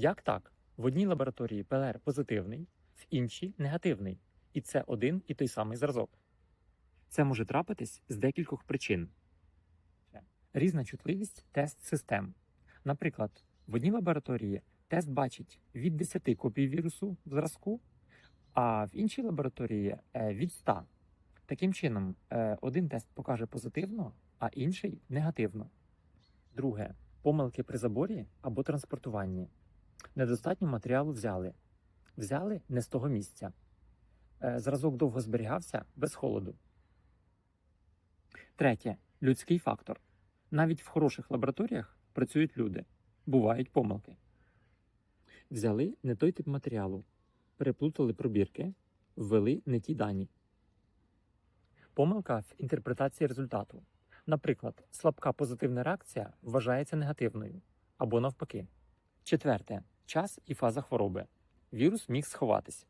Як так? В одній лабораторії ПЛР позитивний, в іншій негативний. І це один і той самий зразок. Це може трапитись з декількох причин. Різна чутливість тест систем. Наприклад, в одній лабораторії тест бачить від 10 копій вірусу в зразку, а в іншій лабораторії е, від 100. Таким чином, е, один тест покаже позитивно, а інший негативно. Друге помилки при заборі або транспортуванні. Недостатньо матеріалу взяли. Взяли не з того місця. Е, Зразок довго зберігався без холоду. Третє людський фактор. Навіть в хороших лабораторіях працюють люди. Бувають помилки. Взяли не той тип матеріалу, переплутали пробірки, ввели не ті дані. Помилка в інтерпретації результату. Наприклад, слабка позитивна реакція вважається негативною або навпаки. Четверте час і фаза хвороби. Вірус міг сховатись.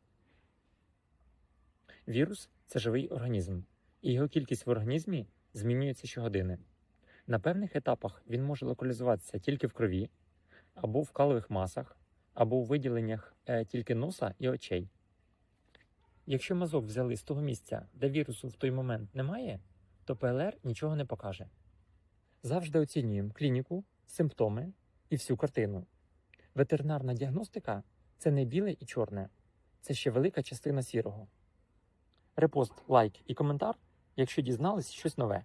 Вірус це живий організм, і його кількість в організмі змінюється щогодини. На певних етапах він може локалізуватися тільки в крові, або в калових масах, або у виділеннях е, тільки носа і очей. Якщо мазок взяли з того місця, де вірусу в той момент немає, то ПЛР нічого не покаже. Завжди оцінюємо клініку, симптоми і всю картину. Ветеринарна діагностика це не біле і чорне, це ще велика частина сірого. Репост, лайк і коментар, якщо дізнались щось нове.